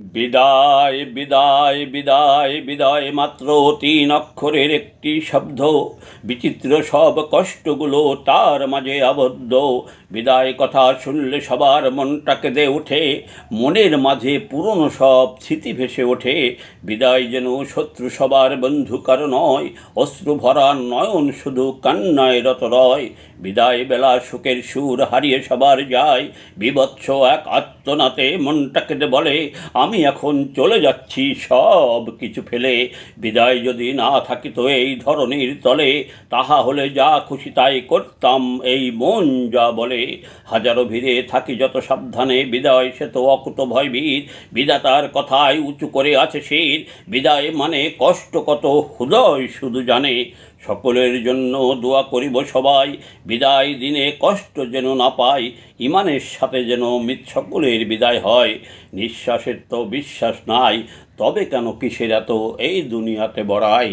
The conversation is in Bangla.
বিদায় বিদায় বিদায় বিদায় মাত্র তিন অক্ষরের একটি শব্দ। বিচিত্র সব কষ্টগুলো তার মাঝে আবদ্ধ। বিদায় কথা শুনলে সবার মনটা কেঁদে ওঠে, মনের মাঝে পুরনো সব স্মৃতি ভেসে ওঠে। বিদায় যেন শত্রু সবার বন্ধু কারও নয়, অশ্রু ভরা নয়ন শুধু কান্নায় রত রয়। বিদায় বেলা শোকের সুর হারিয়ে সবার যায় বিবৎস এক আত্মনাতে মনটা কেঁদে বলে আমি এখন চলে যাচ্ছি, সব কিছু ফেলে। বিদায় যদি না থাকিত এই ধরনের তলে। তাহা হলে যা খুশি তাই করতাম, এই মন যা বলে। হাজারো ভিড়ে থাকি যত সাবধানে, বিদায় সে তো অকুত ভয়ভীর। বিদাতার কথায় উঁচু করে আছে শির। বিদায় মানে কষ্ট কত, হৃদয় শুধু জানে। সকলের জন্য দোয়া করিব সবাই। বিদায় দিনে কষ্ট যেন না পাই, ইমানের সাথে যেন মিত সকলের বিদায় হয়। নিঃশ্বাসের তো বিশ্বাস নাই, তবে কেন কিসের এত এই দুনিয়াতে বড়াই?